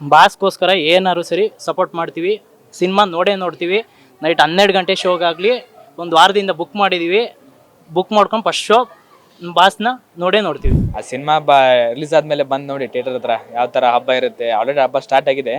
ಬಾಸ್ಗೋಸ್ಕರ ಏನಾದ್ರು ಸರಿ ಸಪೋರ್ಟ್ ಮಾಡ್ತೀವಿ. ಸಿನಿಮಾ ನೋಡೇ ನೋಡ್ತೀವಿ. ನೈಟ್ ಹನ್ನೆರಡು ಗಂಟೆ ಶೋಗಾಗಲಿ ಒಂದು ವಾರದಿಂದ ಬುಕ್ ಮಾಡಿದ್ದೀವಿ ಬುಕ್ ಮಾಡ್ಕೊಂಡು ಫಸ್ಟ್ ಶೋ ಬಾಸ್ನ ನೋಡೇ ನೋಡ್ತೀವಿ. ಆ ಸಿನಿಮಾ ಬಾ ರಿಲೀಸ್ ಆದಮೇಲೆ ಬಂದು ನೋಡಿ ಥಿಯೇಟರ್ ಹತ್ರ. ಯಾವ ಥರ ಹಬ್ಬ ಇರುತ್ತೆ. ಆಲ್ರೆಡಿ ಹಬ್ಬ ಸ್ಟಾರ್ಟ್ ಆಗಿದೆ.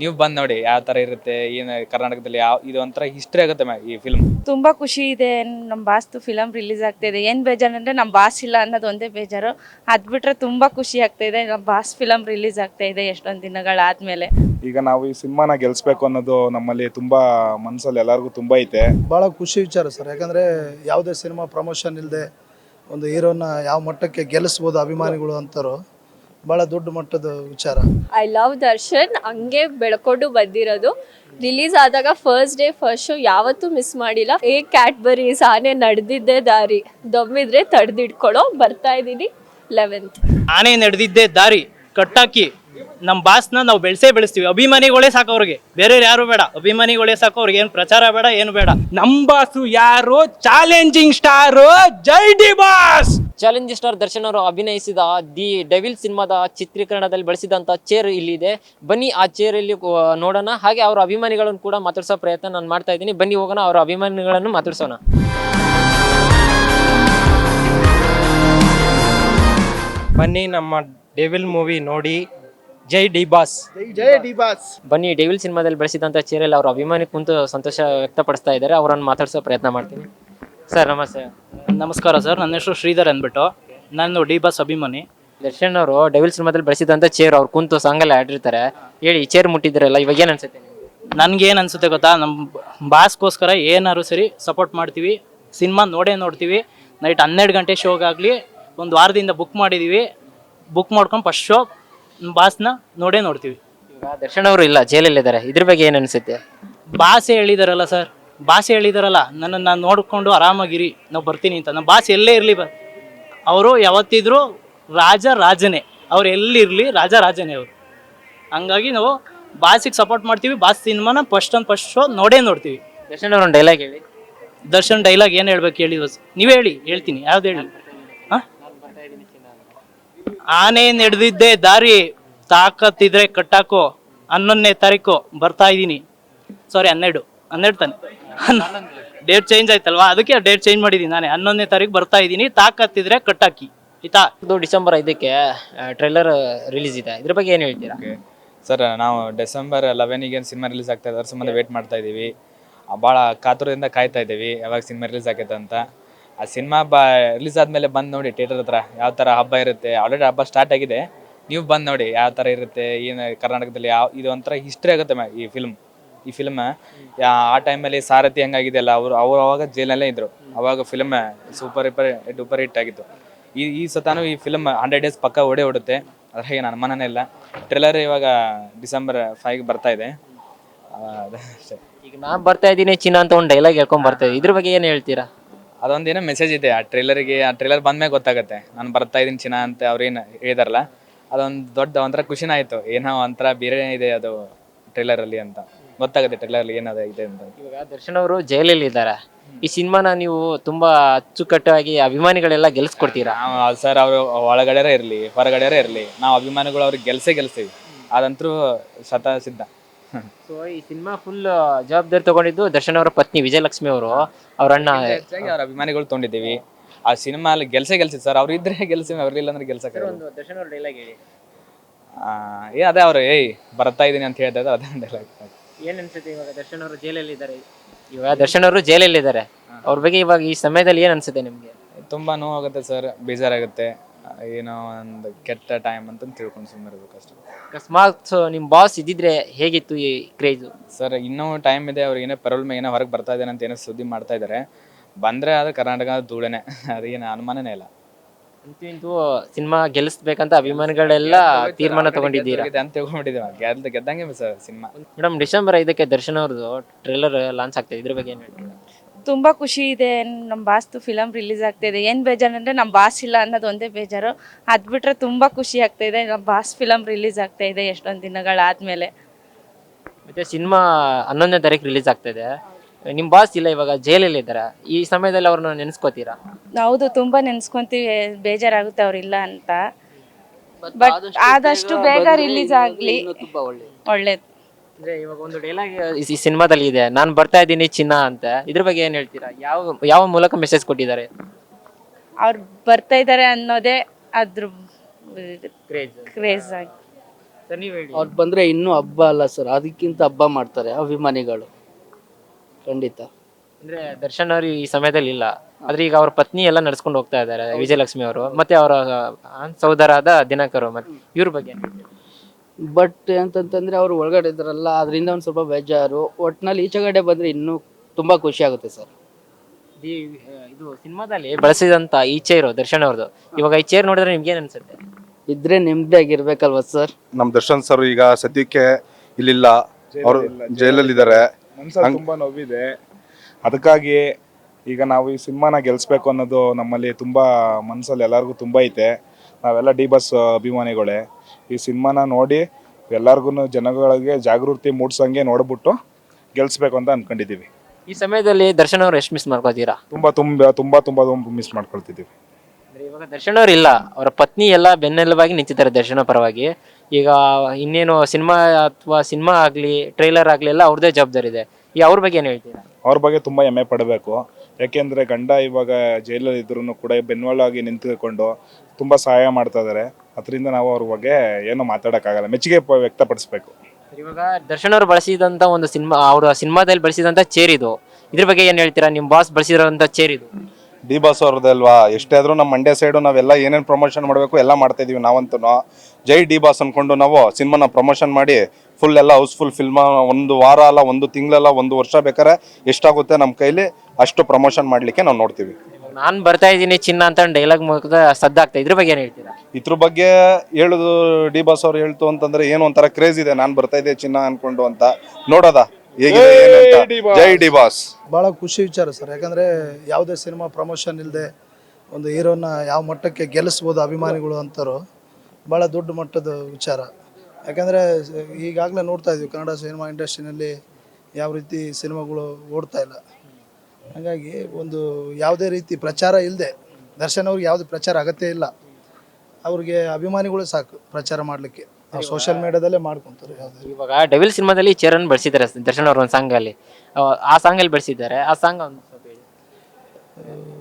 ನೀವು ಬಂದ್ ನೋಡಿ ಯಾವ ತರ ಇರುತ್ತೆ ಏನು ಕರ್ನಾಟಕದಲ್ಲಿ ಯಾವ ಇದು ಒಂಥರ ಹಿಸ್ಟ್ರಿ ಆಗುತ್ತೆ ಮ್ಯಾಮ್ ಈ ಫಿಲ್ಮ್ ತುಂಬಾ ಖುಷಿ ಇದೆ. ನಮ್ಮ ಬಾಸ್ತು ಫಿಲಮ್ ರಿಲೀಸ್ ಆಗ್ತಾ ಇದೆ. ಏನ್ ಬೇಜಾರು ಅಂದ್ರೆ ನಮ್ಮ ಬಾಸ್ ಇಲ್ಲ ಅನ್ನೋದು ಒಂದೇ ಬೇಜಾರು. ಅದ್ ಬಿಟ್ರೆ ತುಂಬಾ ಖುಷಿ ಆಗ್ತಾ ಇದೆ. ನಮ್ಮ ಬಾಸ್ ಫಿಲಮ್ ರಿಲೀಸ್ ಆಗ್ತಾ ಇದೆ ಎಷ್ಟೊಂದು ದಿನಗಳಾದ್ಮೇಲೆ ಈಗ ನಾವು ಈ ಸಿನಿಮಾನ ಗೆಲ್ಸ್ಬೇಕು ಅನ್ನೋದು ನಮ್ಮಲ್ಲಿ ತುಂಬಾ ಮನಸ್ಸಲ್ಲಿ ಎಲ್ಲರಿಗೂ ತುಂಬಾ ಐತೆ. ಭಾಳ ಖುಷಿ ವಿಚಾರ ಸರ್. ಯಾಕಂದರೆ ಯಾವುದೇ ಸಿನಿಮಾ ಪ್ರಮೋಷನ್ ಇಲ್ಲದೆ ಒಂದು ಹೀರೋನ ಯಾವ ಮಟ್ಟಕ್ಕೆ ಗೆಲ್ಲಿಸ್ಬೋದು ಅಭಿಮಾನಿಗಳು ಅಂತಾರೋ ಭಾಳ ದೊಡ್ಡ ಮಟ್ಟದ ವಿಚಾರ. I love Darshan. ಹಂಗೆ ಬೆಳ್ಕೊಂಡು ಬಂದಿರೋದು. ರಿಲೀಸ್ ಆದಾಗ ಫಸ್ಟ್ ಡೇ ಫಸ್ಟ್ ಶೋ ಯಾವತ್ತೂ ಮಿಸ್ ಮಾಡಿಲ್ಲ. ಏ ಕ್ಯಾಟ್ಬರೀಸ್ ಆನೆ ನಡೆದಿದ್ದೆ ದಾರಿ. ದಮ್ಮಿದ್ರೆ ತಡೆದಿಟ್ಕೊಳ್ಳೋ ಬರ್ತಾ ಇದ್ದೀನಿ ಲೆವೆಂತ್ ಆನೆ ನಡೆದಿದ್ದೆ ದಾರಿ. ಕಟ್ಟಾಕಿ ನಮ್ಮ ಬಾಸ್ನ ನಾವು ಬೆಳೆಸೇ ಬೆಳೆಸ್ತೀವಿ. ಅಭಿಮಾನಿಗಳೇ ಸಾಕು ಅವ್ರಿಗೆ. ಬೇರೆ ಯಾರು ಬೇಡ. ಅಭಿಮಾನಿಗಳೇ ಸಾಕು ಅವ್ರಿಗೆ. ಏನು ಪ್ರಚಾರ ಬೇಡ ಏನು ಬೇಡ. ನಮ್ಮ ಬಾಸು ಯಾರು? ಚಾಲೆಂಜಿಂಗ್ ಸ್ಟಾರು ಜೈ D boss! Challenge star Darshan ಅವರು ಅಭಿನಯಿಸಿದ ದಿ ಡೆವಿಲ್ ಸಿನಿಮಾದ ಚಿತ್ರೀಕರಣದಲ್ಲಿ ಬಳಸಿದಂಥ ಚೇರ್ ಇಲ್ಲಿದೆ. ಬನ್ನಿ ಆ ಚೇರ್ ಇಲ್ಲಿ ನೋಡೋಣ. ಹಾಗೆ ಅವರ ಅಭಿಮಾನಿಗಳನ್ನು ಕೂಡ ಮಾತಾಡ್ಸೋ ಪ್ರಯತ್ನ ನಾನು ಮಾಡ್ತಾ ಇದ್ದೀನಿ. ಬನ್ನಿ ಹೋಗೋಣ ಅವರ ಅಭಿಮಾನಿಗಳನ್ನು ಮಾತಾಡ್ಸೋಣ. ಬನ್ನಿ ನಮ್ಮ ಡೆವಿಲ್ ಮೂವಿ ನೋಡಿ. ಜೈ ಡಿ ಬಾಸ್. ಜೈ ಡಿ ಬಾಸ್. ಬನ್ನಿ ಡೆವಿಲ್ ಸಿನಿಮಾದಲ್ಲಿ ಬಳಸಿದಂಥ ಚೇರಲ್ಲಿ ಅವರ ಅಭಿಮಾನಿ ಕುಂತು ಸಂತೋಷ ವ್ಯಕ್ತಪಡಿಸ್ತಾ ಇದ್ದಾರೆ. ಅವರನ್ನು ಮಾತಾಡ್ಸೋ ಪ್ರಯತ್ನ ಮಾಡ್ತೀನಿ. ಸರ್ ನಮಸ್ತೆ. ನಮಸ್ಕಾರ ಸರ್ ನನ್ನ ಹೆಸರು ಶ್ರೀಧರ್ ಅಂದ್ಬಿಟ್ಟು. ನಾನು ಡಿ ಬಾಸ್ ಅಭಿಮಾನಿ ದರ್ಶನ್ ಅವರು ಡೆವಿಲ್ ಸಿನಿಮಾದಲ್ಲಿ ಬಳಸಿದಂಥ ಚೇರ್ ಅವ್ರು ಕುಂತು ಸಾಂಗಲ್ಲಿ ಆಡಿರ್ತಾರೆ. ಹೇಳಿ ಚೇರ್ ಮುಟ್ಟಿದ್ರಲ್ಲ ಇವಾಗ ಏನು ಅನ್ಸುತ್ತೆ ನನಗೆ ನನ್ಗೇನು ಅನ್ಸುತ್ತೆ ಗೊತ್ತಾ? ನಮ್ಮ ಬಾಸ್ಗೋಸ್ಕರ ಏನಾದ್ರು ಸರಿ ಸಪೋರ್ಟ್ ಮಾಡ್ತೀವಿ. ಸಿನಿಮಾ ನೋಡೇ ನೋಡ್ತೀವಿ. ನೈಟ್ ಹನ್ನೆರಡು ಗಂಟೆ ಶೋಗಾಗಲಿ ಒಂದು ವಾರದಿಂದ ಬುಕ್ ಮಾಡಿದ್ದೀವಿ ಬುಕ್ ಮಾಡ್ಕೊಂಡು ಫಸ್ಟ್ ಶೋ ಬಾಸ್ನ ನೋಡೇ ನೋಡ್ತೀವಿ. ಇವಾಗ ದರ್ಶನ್ ಅವರು ಇಲ್ಲ ಜೈಲಲ್ಲಿದ್ದಾರೆ. ಇದ್ರ ಬಗ್ಗೆ ಏನು ಅನ್ಸುತ್ತೆ? ಬಾಸ್ ಹೇಳಿದಾರಲ್ಲ ಸರ್. ಭಾಷೆ ಹೇಳಿದಾರಲ್ಲ ನನ್ನನ್ನು ನಾನು ನೋಡಿಕೊಂಡು ಆರಾಮಾಗಿರಿ ನಾವು ಬರ್ತೀನಿ ಅಂತ. ನಮ್ಮ ಭಾಷೆ ಎಲ್ಲೇ ಇರಲಿ ಬ ಅವರು ಯಾವತ್ತಿದ್ರು ರಾಜ ರಾಜನೇ. ಅವ್ರು ಎಲ್ಲಿರಲಿ ರಾಜ ರಾಜನೇ ಅವರು. ಹಂಗಾಗಿ ನಾವು ಭಾಷೆಗೆ ಸಪೋರ್ಟ್ ಮಾಡ್ತೀವಿ ಬಾಸ್ ಸಿನಿಮಾನ ಫಸ್ಟ್ ಅಂಡ್ ಫಸ್ಟ್ ಶೋ ನೋಡೇ ನೋಡ್ತೀವಿ. ದರ್ಶನ್ ಅವ್ರ ಡೈಲಾಗ್ ಹೇಳಿ. ದರ್ಶನ್ ಡೈಲಾಗ್ ಏನು ಹೇಳ್ಬೇಕು ಹೇಳಿ ಬಸ್ ನೀವೇ ಹೇಳಿ ಹೇಳ್ತೀನಿ ಯಾವ್ದು ಹೇಳಿ? ಹಾಂ? ಆನೆ ನಡೆದಿದ್ದೆ ದಾರಿ ತಾಕತ್ತಿದ್ರೆ ಕಟ್ಟಾಕೋ ಹನ್ನೊಂದನೇ ತಾರೀಕು ಬರ್ತಾ ಇದ್ದೀನಿ ಸಾರಿ ಹನ್ನೆರಡು. ಹನ್ನೆರಡು ತಾನೆ. ಡೇಟ್ ಚೇಂಜ್ ಆಯ್ತಲ್ವಾ? ಅದಕ್ಕೆ ಡೇಟ್ ಚೇಂಜ್ ಮಾಡಿದೀನಿ ನಾನೇ. ಹನ್ನೊಂದನೇ ತಾರೀಕು ಬರ್ತಾ ಇದ್ದೀನಿ. ತಾಕತ್ತಿದ್ರೆ ಕಟ್ಟಾಕಿ. ಆಯ್ತಾ? ಇದು ಡಿಸೆಂಬರ್ ಐದಕ್ಕೆ ಟ್ರೈಲರ್ ರಿಲೀಸ್ ಇದೆ. ಇದ್ರ ಬಗ್ಗೆ ಏನು ಹೇಳ್ತೀರಾ? ಸರ್ ನಾವು ಡಿಸೆಂಬರ್ ಲೆವೆನಿಗೆ ಸಿನಿಮಾ ರಿಲೀಸ್ ಆಗ್ತಾ ಇದೆ. ಅದ್ರ ಸಂಬಂಧ ವೇಟ್ ಮಾಡ್ತಾ ಇದ್ದೀವಿ. ಭಾಳ ಕಾತುರದಿಂದ ಕಾಯ್ತಾ ಇದ್ದೀವಿ. ಯಾವಾಗ ಸಿನಿಮಾ ರಿಲೀಸ್ ಆಗೈತೆ ಅಂತ. ಆ ಸಿನಿಮಾ ಬ ರಿಲೀಸ್ ಆದಮೇಲೆ ಬಂದು ನೋಡಿ ಥಿಯೇಟರ್ ಹತ್ರ ಯಾವ ಥರ ಹಬ್ಬ ಇರುತ್ತೆ. ಆಲ್ರೆಡಿ ಹಬ್ಬ ಸ್ಟಾರ್ಟ್ ಆಗಿದೆ. ನೀವು ಬಂದು ನೋಡಿ ಯಾವ ಥರ ಇರುತ್ತೆ ಏನು ಕರ್ನಾಟಕದಲ್ಲಿ ಯಾವ ಇದು ಒಂಥರ ಹಿಸ್ಟ್ರಿ ಆಗುತ್ತೆ ಈ ಫಿಲ್ಮ್ ಈ ಫಿಲ್ಮ್ ಆ ಟೈಮಲ್ಲಿ ಸಾರಥಿ ಹೆಂಗಾಗಿದೆಯಲ್ಲ ಅವರು ಅವ್ರು ಅವಾಗ ಜೈಲಲ್ಲೇ ಇದ್ರು. ಅವಾಗ film super hyper duper hit ಆಗಿತ್ತು. ಈ ಈ ಸತಾನು ಈ ಫಿಲ್ಮ್ ಹಂಡ್ರೆಡ್ ಡೇಸ್ ಪಕ್ಕ ಓಡೇ ಓಡುತ್ತೆ. ಅದ್ರ ನಾನು ಅನುಮಾನನೇ ಇಲ್ಲ. ಟ್ರೇಲರ್ ಇವಾಗ ಡಿಸೆಂಬರ್ ಫೈವ್ಗೆ ಬರ್ತಾ ಇದೆ. ಅಷ್ಟೇ ಈಗ ನಾನು ಬರ್ತಾ ಇದ್ದೀನಿ ಚಿನ್ನ ಅಂತ ಒಂದು ಡೈಲಾಗ್ ಹೇಳ್ಕೊಂಡ್ ಬರ್ತಾ ಇದ್ದೀನಿ. ಇದ್ರ ಬಗ್ಗೆ ಏನು ಹೇಳ್ತೀರಾ? ಅದೊಂದೇನೋ ಮೆಸೇಜ್ ಇದೆ. ಆ ಟ್ರೇಲರ್ಗೆ ಆ ಟ್ರೇಲರ್ ಬಂದ್ಮೇಲೆ ಗೊತ್ತಾಗುತ್ತೆ. ನಾನು ಬರ್ತಾ ಇದ್ದೀನಿ ಚಿನ್ನ ಅಂತ ಅವ್ರೇನು ಹೇಳಿದಾರಲ್ಲ ಅದೊಂದು ದೊಡ್ಡ ಒಂಥರ ಖುಷಿನ ಆಯಿತು. ಏನೋ ಒಂಥರ ಬೇರೆ ಇದೆ ಅದು ಟ್ರೇಲರಲ್ಲಿ ಅಂತ. ಗೊತ್ತಾಗುತ್ತೆ ಟ್ರೈಲರ್ ಏನಾದ ಇದೆ ಅಂತ. ಇವಾಗ ದರ್ಶನ್ ಅವರು ಜೈಲಲ್ಲಿ ಇದ್ದಾರೆ? ಈ ಸಿನಿಮಾನ ನೀವು ತುಂಬಾ ಅಚ್ಚುಕಟ್ಟಾಗಿ ಅಭಿಮಾನಿಗಳೆಲ್ಲ ಗೆಲ್ಸ್ಕೊಡ್ತೀರಾ? ಕೊಡ್ತೀರಾ ಸರ್ ಅವರು ಒಳಗಡೆ ಇರಲಿ ಹೊರಗಡೆ ಇರಲಿ. ನಾವು ಅಭಿಮಾನಿಗಳು ಅವ್ರಿಗೆ ಗೆಲ್ಸೇ ಗೆಲ್ಸ್ತೀವಿ. ಅದಂತರೂ ಸತ ಸಿದ್ಧ. ಸೊ ಈ ಸಿನಿಮಾ ಫುಲ್ ಜವಾಬ್ದಾರಿ ತಗೊಂಡಿದ್ದು ದರ್ಶನ್ ಅವರ ಪತ್ನಿ ವಿಜಯಲಕ್ಷ್ಮಿ ಅವರು ಅವ್ರ ಅಣ್ಣ. ಹೆಚ್ಚಾಗಿ ಅವ್ರ ಅಭಿಮಾನಿಗಳು ತೊಗೊಂಡಿದ್ದೀವಿ. ಆ ಸಿನಿಮಾ ಅಲ್ಲಿ ಗೆಲ್ಸೇ ಗೆಲ್ಸಿದ್ ಸರ್ ಅವ್ರು ಇದ್ರೆ ಗೆಲ್ಸಿ ಅವ್ರಿಲ್ಲ ಅಂದ್ರೆ ಗೆಲ್ಸಕ್ಕೆ ಒಂದು ದರ್ಶನ್ ಅವ್ರ ಡೈಲಾಗ್ ಹೇಳಿ. ಏ ಅದೇ ಅವ್ರು ಏಯ್ ಬರ್ತಾ ಇದ್ದೀನಿ ಅಂತ ಹೇಳ್ತಾ ಇದ್ದಾರೆ ಅದೇ ಡೈಲಾಗ್ ಏನ್ ಅನ್ಸುತ್ತೆ ಇವಾಗ ದರ್ಶನ್ ಅವರು ಜೈಲಲ್ಲಿ ಇದ್ದಾರೆ ಇವಾಗ ದರ್ಶನ್ ಅವರು ಜೈಲಲ್ಲಿ ಇದ್ದಾರೆ ಅವ್ರ ಬಗ್ಗೆ ಇವಾಗ ಈ ಸಮಯದಲ್ಲಿ ಏನ್ ಅನ್ಸುತ್ತೆ ನಿಮ್ಗೆ? ತುಂಬಾ ನೋವಾಗುತ್ತೆ ಸರ್ ಬೇಜಾರಾಗುತ್ತೆ. ಏನೋ ಒಂದು ಕೆಟ್ಟ ಟೈಮ್ ಅಂತ ತಿಳ್ಕೊಂಡು ಸುಮ್ಮನೆ ಇರ್ಬೇಕು ಅಷ್ಟೇ. ಅಕಸ್ಮಾತ್ ನಿಮ್ ಬಾಸ್ ಇದ್ದಿದ್ರೆ ಹೇಗಿತ್ತು ಈ ಕ್ರೇಜ್ ಸರ್ ಇನ್ನೂ ಟೈಮ್ ಇದೆ ಅವ್ರಿಗೆ ಏನೋ ಪೆರೋಲ್ ಏನೋ ಹೊರಗೆ ಬರ್ತಾ ಇದ್ದಾನೆ ಅಂತ ಏನೋ ಸುದ್ದಿ ಮಾಡ್ತಾ ಇದ್ದಾರೆ. ಬಂದ್ರೆ ಅದು ಕರ್ನಾಟಕ ಧೂಳೆನೆ ಅದೇನು ಅನುಮಾನನೇ ಇಲ್ಲ. ಅಂತೂ ಇಂತು ಸಿನಿಮಾ ಗೆಲ್ಲಿಸ್ಬೇಕಂತ ಅಭಿಮಾನಿಗಳೆಲ್ಲ ತೀರ್ಮಾನ ತಗೊಂಡಿದ್ದೀರಾ? ಅಂತ ತಿಳ್ಕೊಂಡಿದ್ದೀವಿ ಗೆದ್ದ ಗೆದ್ದಂಗೆ ಸರ್ ಸಿನಿಮಾ. ಮೇಡಮ್ ಡಿಸೆಂಬರ್ ಐದಕ್ಕೆ ದರ್ಶನ್ ಅವ್ರದ್ದು ಟ್ರೇಲರ್ ಲಾಂಚ್ ಆಗ್ತದೆ ಇದ್ರ ಬಗ್ಗೆ ಏನ್ ಹೇಳ್ತೀರಾ? ತುಂಬಾ ಖುಷಿ ಇದೆ. ನಮ್ಮ ಬಾಸ್ತು ಫಿಲಮ್ ರಿಲೀಸ್ ಆಗ್ತಾ ಇದೆ. ಏನ್ ಬೇಜಾರ್ ಅಂದ್ರೆ ನಮ್ಮ ಬಾಸ್ ಇಲ್ಲ ಅನ್ನೋದು ಒಂದೇ ಬೇಜಾರು. ಅದ್ ಬಿಟ್ರೆ ತುಂಬಾ ಖುಷಿ ಆಗ್ತಾ ಇದೆ. ನಮ್ಮ ಬಾಸ್ ಫಿಲಮ್ ರಿಲೀಸ್ ಆಗ್ತಾ ಇದೆ ಎಷ್ಟೊಂದ್ ದಿನಗಳಾದ್ಮೇಲೆ. ಮತ್ತೆ ಸಿನಿಮಾ ಹನ್ನೊಂದನೇ ತಾರೀಕು ರಿಲೀಸ್ ಆಗ್ತದೆ ನಿಮ್ ಬಾಸ್ ಇಲ್ಲ ಇವಾಗ ಜೈಲಲ್ಲಿ ಇದ್ದಾರೆ? ಈ ಸಮಯದಲ್ಲಿ ಅವ್ರನ್ನ ನೆನೆಸ್ಕೋತೀರಾ? ಹೌದು ತುಂಬಾ ನೆನ್ಸ್ಕೊಂತೀವಿ ಬೇಜಾರಾಗುತ್ತೆ ಅವ್ರಿಲ್ಲ ಅಂತ. ಬಟ್ ಆದಷ್ಟು ಬೇಗ ರಿಲೀಸ್ ಆಗ್ಲಿ. ಒಳ್ಳೇದು. ಅಂದ್ರೆ ಇವಾಗ ಒಂದು ಡೈಲಾಗ್ ಈ ಸಿನಿಮಾದಲ್ಲಿ ಇದೆ ನಾನು ಬರ್ತಾ ಇದ್ದೀನಿ ಚಿನ್ನ ಅಂತ. ಇದ್ರ ಬಗ್ಗೆ ಏನ್ ಹೇಳ್ತೀರಾ? ಯಾವ ಯಾವ ಮೂಲಕ ಮೆಸೇಜ್ ಕೊಟ್ಟಿದ್ದಾರೆ? ಅವ್ರು ಬರ್ತಾ ಇದ್ದಾರೆ ಅನ್ನೋದೇ ಅದ್ರ ಕ್ರೇಜ್ ಆಗಿ. ನೀವು ಹೇಳಿ. ಅವ್ರು ಬಂದ್ರೆ ಇನ್ನೂ ಹಬ್ಬ ಅಲ್ಲ ಸರ್ ಅದಕ್ಕಿಂತ ಹಬ್ಬ ಮಾಡ್ತಾರೆ ಅಭಿಮಾನಿಗಳು. ಖಂಡಿತ. ಅಂದ್ರೆ ದರ್ಶನ್ ಅವರು ಈ ಸಮಯದಲ್ಲಿ ಇಲ್ಲ. ಆದ್ರೆ ಈಗ ಅವ್ರ ಪತ್ನಿ ಎಲ್ಲ ನಡ್ಸ್ಕೊಂಡು ಹೋಗ್ತಾ ಇದ್ದಾರೆ ವಿಜಯಲಕ್ಷ್ಮಿ ಅವರು. ಮತ್ತೆ ಅವರ ಸಹೋದರಾದ ದಿನಕರು ಮತ್ತೆ ಇವ್ರ ಬಗ್ಗೆ? ಬಟ್ ಅಂತಂತಂದ್ರೆ ಅವ್ರು ಒಳಗಡೆ ಇದ್ರಲ್ಲ ಅದರಿಂದ ಒಂದು ಸ್ವಲ್ಪ ಬೇಜಾರು. ಒಟ್ನಲ್ಲಿ ಈಚೆಗಡೆ ಬಂದ್ರೆ ಇನ್ನೂ ತುಂಬಾ ಖುಷಿ ಆಗುತ್ತೆ ಸರ್. ಈ, ಇದು ಸಿನಿಮಾದಲ್ಲಿ ಬಳಸಿದಂತ ಈ ಚೇರ್ ದರ್ಶನ್ ಅವ್ರದ್ದು. ಇವಾಗ ಈ ಚೇರ್ ನೋಡಿದ್ರೆ ನಿಮ್ಗೆ ಏನ್ ಅನ್ಸುತ್ತೆ? ಇದ್ರೆ ನೆಮ್ಮದಿಯಾಗಿರ್ಬೇಕಲ್ವ ಸರ್? ನಮ್ ದರ್ಶನ್ ಸರ್ ಈಗ ಸದ್ಯಕ್ಕೆ ಇಲ್ಲಿಲ್ಲ. ಅವರು ಜೈಲಲ್ಲಿ ಇದ್ದಾರೆ ಮನ್ಸಲ್ಲಿ ತುಂಬಾ ನೋವಿದೆ. ಅದಕ್ಕಾಗಿ ಈಗ ನಾವು ಈ ಸಿನಿಮಾನ ಗೆಲ್ಸ್ಬೇಕು ಅನ್ನೋದು ನಮ್ಮಲ್ಲಿ ತುಂಬಾ ಮನ್ಸಲ್ಲಿ ಎಲ್ಲರಿಗೂ ತುಂಬಾ ಐತೆ. ನಾವೆಲ್ಲ ಡಿ ಬಸ್ ಅಭಿಮಾನಿಗಳೇ. ಈ ಸಿನಿಮಾನ ನೋಡಿ ಎಲ್ಲರಿಗೂ ಜನಗಳಿಗೆ ಜಾಗೃತಿ ಮೂಡ್ಸಂಗೆ ನೋಡ್ಬಿಟ್ಟು ಗೆಲ್ಸ್ಬೇಕು ಅಂತ ಅನ್ಕೊಂಡಿದೀವಿ ಈ ಸಮಯದಲ್ಲಿ ದರ್ಶನ್ ಅವ್ರು ಎಷ್ಟು ಮಿಸ್ ಮಾಡ್ಕೋತೀರಾ? ತುಂಬಾ ತುಂಬಾ ತುಂಬಾ ತುಂಬಾ ತುಂಬಾ ಮಿಸ್ ಮಾಡ್ಕೊಳ್ತಿದ್ದೀವಿ. ಇವಾಗ ದರ್ಶನ್ ಅವ್ರು ಇಲ್ಲ. ಅವರ ಪತ್ನಿ ಎಲ್ಲ ಬೆನ್ನೆಲುಬಾಗಿ ನಿಂತಿದ್ದಾರೆ ದರ್ಶನ ಪರವಾಗಿ. ಈಗ ಇನ್ನೇನು ಸಿನಿಮಾ ಅಥವಾ ಸಿನಿಮಾ ಆಗಲಿ ಟ್ರೈಲರ್ ಆಗಲಿ ಎಲ್ಲ ಅವ್ರದೇ ಜವಾಬ್ದಾರಿ ಇದೆ. ಈ ಅವ್ರ ಬಗ್ಗೆ ಏನು ಹೇಳ್ತೀರಾ? ಅವ್ರ ಬಗ್ಗೆ ತುಂಬಾ ಹೆಮ್ಮೆ ಪಡಬೇಕು. ಯಾಕೆಂದರೆ ಗಂಡ ಇವಾಗ ಜೈಲಲ್ಲಿ ಇದ್ರೂ ಕೂಡ ಬೆನ್ನೆಲುಬಾಗಿ ನಿಂತುಕೊಂಡು ತುಂಬಾ ಸಹಾಯ ಮಾಡ್ತಾ ಇದ್ದಾರೆ ಅದರಿಂದ ನಾವು ಅವ್ರ ಬಗ್ಗೆ ಏನು ಮಾತಾಡೋಕ್ಕಾಗಲ್ಲ. ಮೆಚ್ಚುಗೆ ಪ- ವ್ಯಕ್ತಪಡಿಸ್ಬೇಕು. ಇವಾಗ ದರ್ಶನ್ ಅವ್ರು ಬಳಸಿದಂತ ಒಂದು ಸಿನಿಮಾ ಅವರ ಸಿನಿಮಾದಲ್ಲಿ ಬಳಸಿದಂತ ಚೇರ್ ಇದು. ಇದ್ರ ಬಗ್ಗೆ ಏನ್ ಹೇಳ್ತೀರಾ? ನಿಮ್ ಬಾಸ್ ಬಳಸಿರೋ ಚೇರ್ ಇದು. ಡಿ ಬಾಸ್ ಅವ್ರದ್ದಲ್ವಾ ಎಷ್ಟೇ ಆದರೂ ನಮ್ಮ ಮಂಡ್ಯ ಸೈಡು ನಾವೆಲ್ಲ ಏನೇನು ಪ್ರಮೋಷನ್ ಮಾಡಬೇಕು ಎಲ್ಲ ಮಾಡ್ತಾ ಇದೀವಿ ನಾವಂತೂ ಜೈ ಡಿ ಬಾಸ್ ಅಂದ್ಕೊಂಡು ನಾವು ಸಿನಿಮಾನ ಪ್ರಮೋಷನ್ ಮಾಡಿ ಫುಲ್ ಎಲ್ಲ ಹೌಸ್ಫುಲ್ ಫಿಲ್ಮ್ ಒಂದು ವಾರ ಅಲ್ಲ ಒಂದು ತಿಂಗಳಲ್ಲ ಒಂದು ವರ್ಷ ಬೇಕಾದ್ರೆ ಎಷ್ಟಾಗುತ್ತೆ ನಮ್ಮ ಕೈಲಿ ಅಷ್ಟು ಪ್ರಮೋಷನ್ ಮಾಡಲಿಕ್ಕೆ ನಾವು ನೋಡ್ತೀವಿ. ನಾನು ಬರ್ತಾ ಇದ್ದೀನಿ ಚಿನ್ನ ಅಂತ ಡೈಲಾಗ್ ಮೂಲಕ ಸದ್ದಾಗ್ತಾ ಇದ್ರ ಬಗ್ಗೆ ಏನು ಹೇಳ್ತೀರಾ? ಇದ್ರ ಬಗ್ಗೆ ಹೇಳೋದು ಡಿ ಬಾಸ್ ಅವ್ರು ಹೇಳ್ತು ಅಂತಂದ್ರೆ ಏನು ಒಂಥರ ಕ್ರೇಜ್ ಇದೆ. ನಾನು ಬರ್ತಾ ಇದ್ದೆ ಚಿನ್ನ ಅನ್ಕೊಂಡು ಅಂತ. ನೋಡೋದ? ಹೇಗಿದೆ ಜೈ ಡಿ ಬಾಸ್ ಭಾಳ ಖುಷಿ ವಿಚಾರ ಸರ್. ಯಾಕಂದರೆ ಯಾವುದೇ ಸಿನಿಮಾ ಪ್ರಮೋಷನ್ ಇಲ್ಲದೆ ಒಂದು ಹೀರೋನ ಯಾವ ಮಟ್ಟಕ್ಕೆ ಗೆಲ್ಲಿಸ್ಬೋದು ಅಭಿಮಾನಿಗಳು ಅಂತಾರೋ ಭಾಳ ದೊಡ್ಡ ಮಟ್ಟದ ವಿಚಾರ. ಯಾಕಂದರೆ ಈಗಾಗಲೇ ನೋಡ್ತಾ ಇದ್ವಿ ಕನ್ನಡ ಸಿನಿಮಾ ಇಂಡಸ್ಟ್ರಿನಲ್ಲಿ ಯಾವ ರೀತಿ ಸಿನಿಮಾಗಳು ಓಡ್ತಾ ಇಲ್ಲ. ಹಾಗಾಗಿ ಒಂದು ಯಾವುದೇ ರೀತಿ ಪ್ರಚಾರ ಇಲ್ಲದೆ ದರ್ಶನ್ ಅವ್ರಿಗೆ ಯಾವುದೇ ಪ್ರಚಾರ ಅಗತ್ಯ ಇಲ್ಲ. ಅವ್ರಿಗೆ ಅಭಿಮಾನಿಗಳು ಸಾಕು ಪ್ರಚಾರ ಮಾಡಲಿಕ್ಕೆ. ಸೋಷಿಯಲ್ ಮೀಡಿಯಾದಲ್ಲೇ ಮಾಡ್ಕೊಂತಾರೆ ಯಾವುದೇ. ಇವಾಗ ಡೆವಿಲ್ ಸಿನಿಮಾದಲ್ಲಿ ಚೇರನ್ ಬಳಸಿದ್ದಾರೆ ದರ್ಶನ್ ಅವ್ರ ಒಂದು ಸಾಂಗ್ ಅಲ್ಲಿ. ಆ ಸಾಂಗ್ ಅಲ್ಲಿ ಬಳಸಿದ್ದಾರೆ ಆ ಸಾಂಗ್ ಒಂದು ಸ್ವಲ್ಪ ಹೇಳಿ.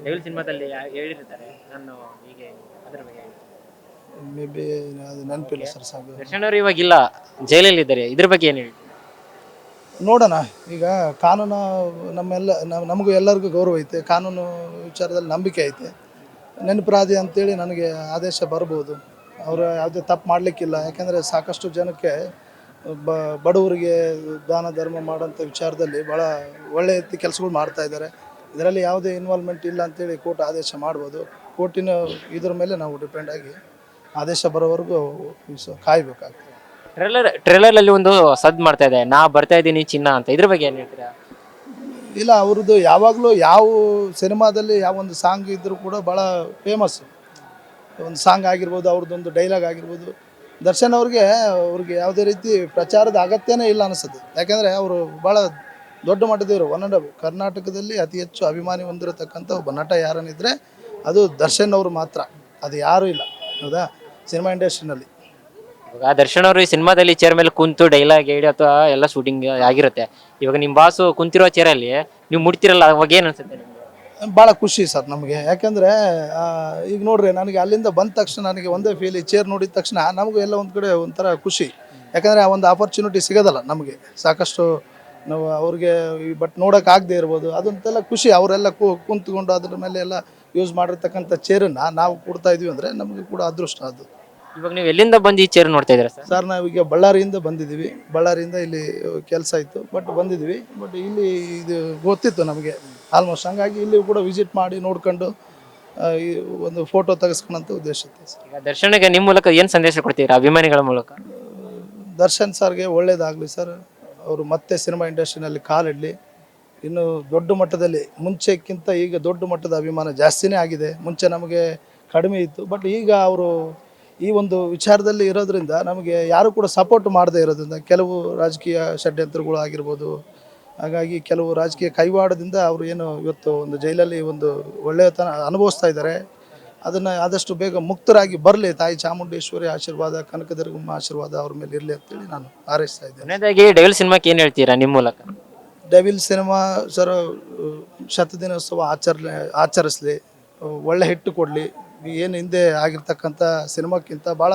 ಡೆವಿಲ್ ಸಿನಿಮಾದಲ್ಲಿ ಹೇಳಿರ್ತಾರೆ ನಾನು ಹೀಗೆ ಅದ್ರ ಬಗ್ಗೆ ಹೇಳಿ. ಮೇ ಬಿ ಅದು ನೆನಪಿಲ್ಲ ಸರ್ ಸಾಂಗ್ ದರ್ಶನ್ ಅವರು ಇವಾಗ ಇಲ್ಲ ಜೈಲಲ್ಲಿ ಇದ್ದಾರೆ ಇದ್ರ ಬಗ್ಗೆ ಏನು ಹೇಳಿ ನೋಡೋಣ ಈಗ ಕಾನೂನು ನಮ್ಮೆಲ್ಲ ನಮ್- ನಮಗೂ ಎಲ್ಲರಿಗೂ ಗೌರವ ಐತೆ ಕಾನೂನು ವಿಚಾರದಲ್ಲಿ ನಂಬಿಕೆ ಐತೆ. ನೆನಪರಾಧಿ ಅಂತೇಳಿ ನನಗೆ ಆದೇಶ ಬರ್ಬೋದು. ಅವರು ಯಾವುದೇ ತಪ್ಪು ಮಾಡಲಿಕ್ಕಿಲ್ಲ. ಯಾಕೆಂದರೆ ಸಾಕಷ್ಟು ಜನಕ್ಕೆ ಬ ಬಡವರಿಗೆ ದಾನ ಧರ್ಮ ಮಾಡೋಂಥ ವಿಚಾರದಲ್ಲಿ ಭಾಳ ಒಳ್ಳೆಯ ರೀತಿ ಕೆಲಸಗಳು ಮಾಡ್ತಾ ಇದ್ದಾರೆ. ಇದರಲ್ಲಿ ಯಾವುದೇ ಇನ್ವಾಲ್ವ್ಮೆಂಟ್ ಇಲ್ಲ ಅಂತೇಳಿ ಕೋರ್ಟ್ ಆದೇಶ ಮಾಡ್ಬೋದು. ಕೋರ್ಟಿನ ಇದ್ರ ಮೇಲೆ ನಾವು ಡಿಪೆಂಡ್ ಆಗಿ ಆದೇಶ ಬರೋವರೆಗೂ ಕಾಯ್ಬೇಕಾಗ್ತದೆ. ಟ್ರೇಲರ್ ಟ್ರೇಲರಲ್ಲಿ ಒಂದು ಸದ್ ಮಾಡ್ತಾ ಇದೆ. ನಾ ಬರ್ತಾ ಇದ್ದೀನಿ ಚಿನ್ನ ಅಂತ. ಇದ್ರ ಬಗ್ಗೆ ಏನು ಹೇಳ್ತೀರಾ? ಇಲ್ಲ ಅವ್ರದ್ದು ಯಾವಾಗಲೂ ಯಾವ ಸಿನಿಮಾದಲ್ಲಿ ಯಾವ ಒಂದು ಸಾಂಗ್ ಇದ್ದರೂ ಕೂಡ ಭಾಳ ಫೇಮಸ್ ಒಂದು ಸಾಂಗ್ ಆಗಿರ್ಬೋದು, ಅವ್ರದ್ದೊಂದು ಡೈಲಾಗ್ ಆಗಿರ್ಬೋದು. ದರ್ಶನ್ ಅವ್ರಿಗೆ ಅವ್ರಿಗೆ ಯಾವುದೇ ರೀತಿ ಪ್ರಚಾರದ ಅಗತ್ಯನೇ ಇಲ್ಲ ಅನಿಸುತ್ತೆ. ಯಾಕೆಂದರೆ ಅವರು ಭಾಳ ದೊಡ್ಡ ಮಟ್ಟದವರು ಒನ್ ಕರ್ನಾಟಕದಲ್ಲಿ ಅತಿ ಹೆಚ್ಚು ಅಭಿಮಾನಿ ಹೊಂದಿರತಕ್ಕಂಥ ಒಬ್ಬ ನಟ ಯಾರನ್ನಿದ್ರೆ ಅದು ದರ್ಶನ್ ಅವರು ಮಾತ್ರ. ಅದು ಯಾರೂ ಇಲ್ಲ. ಹೌದಾ? ಸಿನಿಮಾ ಇಂಡಸ್ಟ್ರಿನಲ್ಲಿ. ಇವಾಗ ದರ್ಶನ್ ಅವರು ಈ ಸಿನಿಮಾದಲ್ಲಿ ಚೇರ್ ಮೇಲೆ ಕುಂತು ಡೈಲಾಗ್ ಹೇಳಿ ಅಥವಾ ಎಲ್ಲ ಶೂಟಿಂಗ್ ಆಗಿರುತ್ತೆ. ಇವಾಗ ನಿಮ್ಮ ಬಾಸು ಕುಂತಿರೋ ಚೇರಲ್ಲಿ ನೀವು ಮುಡ್ತಿರಲ್ಲ ಅವಾಗ ಏನು ಅನ್ಸುತ್ತೆ ನಿಮ್ಗೆ? ಭಾಳ ಖುಷಿ ಸರ್ ನಮಗೆ. ಯಾಕಂದರೆ ಈಗ ನೋಡ್ರಿ ನನಗೆ ಅಲ್ಲಿಂದ ಬಂದ ತಕ್ಷಣ ನನಗೆ ಒಂದೇ ಫೀಲ್ ಈ ಚೇರ್ ನೋಡಿದ ತಕ್ಷಣ ನಮಗೂ ಎಲ್ಲ ಒಂದು ಕಡೆ ಒಂಥರ ಖುಷಿ. ಯಾಕಂದರೆ ಆ ಒಂದು ಆಪರ್ಚುನಿಟಿ ಸಿಗೋದಲ್ಲ ನಮಗೆ. ಸಾಕಷ್ಟು ನಾವು ಅವ್ರಿಗೆ ಬಟ್ ನೋಡೋಕ್ಕಾಗದೇ ಇರ್ಬೋದು ಅದಂತೆಲ್ಲ ಖುಷಿ. ಅವರೆಲ್ಲ ಕುಂತ್ಕೊಂಡು ಅದ್ರ ಮೇಲೆ ಎಲ್ಲ ಯೂಸ್ ಮಾಡಿರ್ತಕ್ಕಂಥ ಚೇರನ್ನು ನಾವು ಕೊಡ್ತಾ ಇದೀವಿ ಅಂದರೆ ನಮಗೆ ಕೂಡ ಅದೃಷ್ಟ ಅದು. ಇವಾಗ ನೀವು ಎಲ್ಲಿಂದ ಬಂದು ಈ ಚೇರ್ ನೋಡ್ತಾ ಇದ್ದೀರಾ ಸರ್? ಸರ್ ನಾವೀಗ ಬಳ್ಳಾರಿಯಿಂದ ಬಂದಿದ್ದೀವಿ. ಬಳ್ಳಾರಿಯಿಂದ ಇಲ್ಲಿ ಕೆಲಸ ಇತ್ತು ಬಟ್ ಬಂದಿದ್ವಿ ಬಟ್ ಇಲ್ಲಿ ಇದು ಗೊತ್ತಿತ್ತು ನಮಗೆ. ಆಲ್ಮೋಸ್ಟ್ ಹಂಗಾಗಿ ಇಲ್ಲಿ ಕೂಡ ವಿಸಿಟ್ ಮಾಡಿ ನೋಡ್ಕೊಂಡು ಈ ಒಂದು ಫೋಟೋ ತೆಗೆಸ್ಕೊಳ್ಳೋಂಥ ಉದ್ದೇಶ ಇತ್ತು ಸರ್. ಈಗ ದರ್ಶನಕ್ಕೆ ನಿಮ್ಮ ಮೂಲಕ ಏನು ಸಂದೇಶ ಕೊಡ್ತೀರಾ? ಅಭಿಮಾನಿಗಳ ಮೂಲಕ? ದರ್ಶನ್ ಸರ್ಗೆ ಒಳ್ಳೇದಾಗಲಿ ಸರ್. ಅವರು ಮತ್ತೆ ಸಿನಿಮಾ ಇಂಡಸ್ಟ್ರಿನಲ್ಲಿ ಕಾಲಿಡಲಿ. ಇನ್ನು ದೊಡ್ಡ ಮಟ್ಟದಲ್ಲಿ ಮುಂಚೆಕ್ಕಿಂತ ಈಗ ದೊಡ್ಡ ಮಟ್ಟದ ಅಭಿಮಾನ ಜಾಸ್ತಿನೇ ಆಗಿದೆ. ಮುಂಚೆ ನಮಗೆ ಕಡಿಮೆ ಇತ್ತು. ಬಟ್ ಈಗ ಅವರು ಈ ಒಂದು ವಿಚಾರದಲ್ಲಿ ಇರೋದ್ರಿಂದ ನಮಗೆ ಯಾರು ಕೂಡ ಸಪೋರ್ಟ್ ಮಾಡದೇ ಇರೋದ್ರಿಂದ ಕೆಲವು ರಾಜಕೀಯ ಷಡ್ಯಂತ್ರಗಳು ಆಗಿರ್ಬೋದು ಹಾಗಾಗಿ ಕೆಲವು ರಾಜಕೀಯ ಕೈವಾಡದಿಂದ ಅವರು ಏನು ಇವತ್ತು ಒಂದು ಜೈಲಲ್ಲಿ ಒಂದು ಒಳ್ಳೆಯತನ ಅನುಭವಿಸ್ತಾ ಇದ್ದಾರೆ. ಅದನ್ನು ಆದಷ್ಟು ಬೇಗ ಮುಕ್ತರಾಗಿ ಬರಲಿ ತಾಯಿ ಚಾಮುಂಡೇಶ್ವರಿ ಆಶೀರ್ವಾದ ಕನಕದುರ್ಗಮ್ಮ ಆಶೀರ್ವಾದ ಅವ್ರ ಮೇಲೆ ಇರಲಿ ಅಂತೇಳಿ ನಾನು ಹಾರೈಸ್ತಾ ಇದ್ದೇನೆ. ಕೊನೆಯದಾಗಿ ಡೆವಿಲ್ ಸಿನಿಮಾಕ್ಕೆ ಏನು ಹೇಳ್ತೀರಾ ನಿಮ್ಮ ಮೂಲಕ? ಡೆವಿಲ್ ಸಿನಿಮಾ ಸರ್ ಶತದಿನೋತ್ಸವ ಆಚರಣೆ ಆಚರಿಸ್ಲಿ ಒಳ್ಳೆ ಹಿಟ್ಟು ಕೊಡಲಿ. ಏನು ಹಿಂದೆ ಆಗಿರ್ತಕ್ಕಂಥ ಸಿನಿಮಾಕ್ಕಿಂತ ಭಾಳ